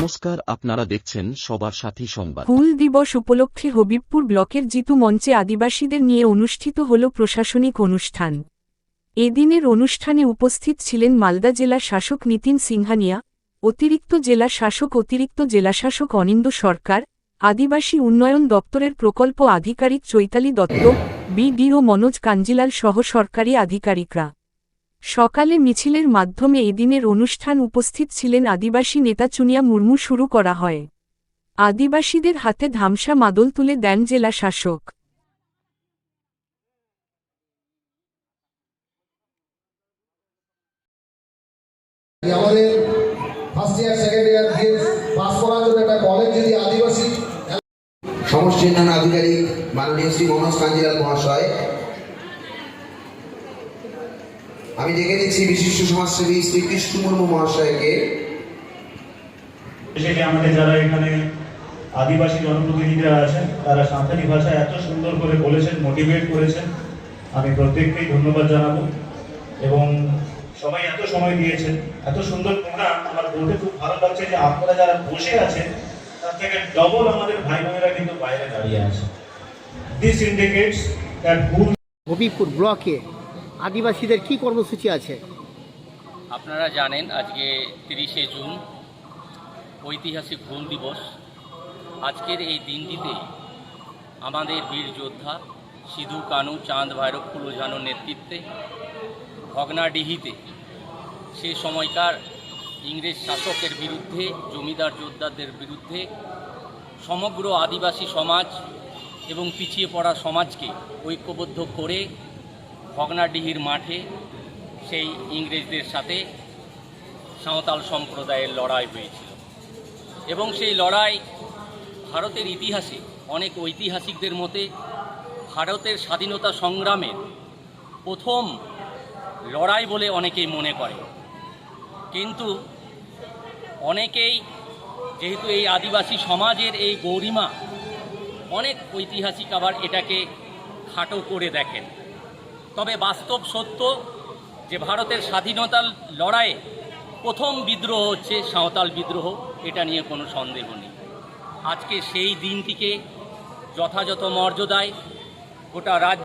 নমস্কার, আপনারা দেখছেন সবার সাথী সংবাদ। হুল দিবস উপলক্ষে হবিবপুর ব্লকের জিতু মঞ্চে আদিবাসীদের নিয়ে অনুষ্ঠিত হল প্রশাসনিক অনুষ্ঠান। এদিনের অনুষ্ঠানে উপস্থিত ছিলেন মালদা জেলা শাসক নীতিন সিংহানিয়া, অতিরিক্ত জেলা শাসক অতিরিক্ত জেলাশাসক অনিন্দ সরকার, আদিবাসী উন্নয়ন দপ্তরের প্রকল্প আধিকারিক চৈতালি দত্ত, বিডিও মনোজ কাঞ্জিলাল সহ সরকারি আধিকারিকরা। সকালে মিছিলের মাধ্যমে এদিনের অনুষ্ঠান উপস্থিত ছিলেন আদিবাসী নেতা চুনিয়া মুর্মু। শুরু করা হয়। আদিবাসীদের হাতে ধামসা মাদল তুলে দেন জেলা শাসক। আমাদের ফার্স্ট ইয়ার সেকেন্ড ইয়ার দিয়ে পাস করার জন্য একটা কলেজ যদি আদিবাসী সমষ্টি উন্নয়ন আধিকারিক মাননীয় শ্রী মনোজ কাঞ্জিলাল মহাশয় আমি ডেকে নিচ্ছি বিশিষ্ট সমাজসেবী শ্রী কৃষ্ণ মুর্মু মহাশয়কে আমাদের যারা এখানে আদিবাসী জনপ্রতিনিধিরা আছেন তারা সাঁওতালি ভাষা এত সুন্দর করে বলেছেন মোটিভেট করেছেন। আমি প্রত্যেককেই ধন্যবাদ জানাব। এবং সবাই এত সময় দিয়েছেন এত সুন্দর প্রোগ্রাম আমার বলতে খুব ভালো লাগছে যে আপনারা যারা বসে আছেন তার থেকে ডবল আমাদের ভাই বোনেরা কিন্তু বাইরে দাঁড়িয়ে আছে। দিস ইন্ডিকেটস দ্যাট হুল হবিবপুর ব্লকে আদিবাসীদের কি কর্মসূচি আছে? আপনারা জানেন আজকে তিরিশে জুন, ঐতিহাসিক হুল দিবস। আজকের এই দিনটিতে আমাদের বীর যোদ্ধা সিধু কানু চাঁদ ভৈরব ফুলোঝানোর নেতৃত্বে ভগ্নাডিহিতে সে সময়কার ইংরেজ শাসকের বিরুদ্ধে, জমিদার যোদ্ধাদের বিরুদ্ধে সমগ্র আদিবাসী সমাজ এবং পিছিয়ে পড়া সমাজকে ঐক্যবদ্ধ করে ভগনাডিহির মাঠে সেই ইংরেজদের সাথে সাঁওতাল সম্প্রদায়ের লড়াই হয়েছিল। এবং সেই লড়াই ভারতের ইতিহাসে, অনেক ঐতিহাসিকদের মতে ভারতের স্বাধীনতা সংগ্রামের প্রথম লড়াই বলে অনেকেই মনে করে। কিন্তু অনেকেই, যেহেতু এই আদিবাসী সমাজের এই গৌরিমা, অনেক ঐতিহাসিক আবার এটাকে খাটো করে দেখেন। তবে বাস্তব সত্য যে ভারতের স্বাধীনতার লড়াইয়ে প্রথম বিদ্রোহ হচ্ছে সাঁওতাল বিদ্রোহ, এটা নিয়ে কোনো সন্দেহ নেই। আজকে সেই দিনটিকে যথাযথ মর্যাদায় গোটা রাজ্য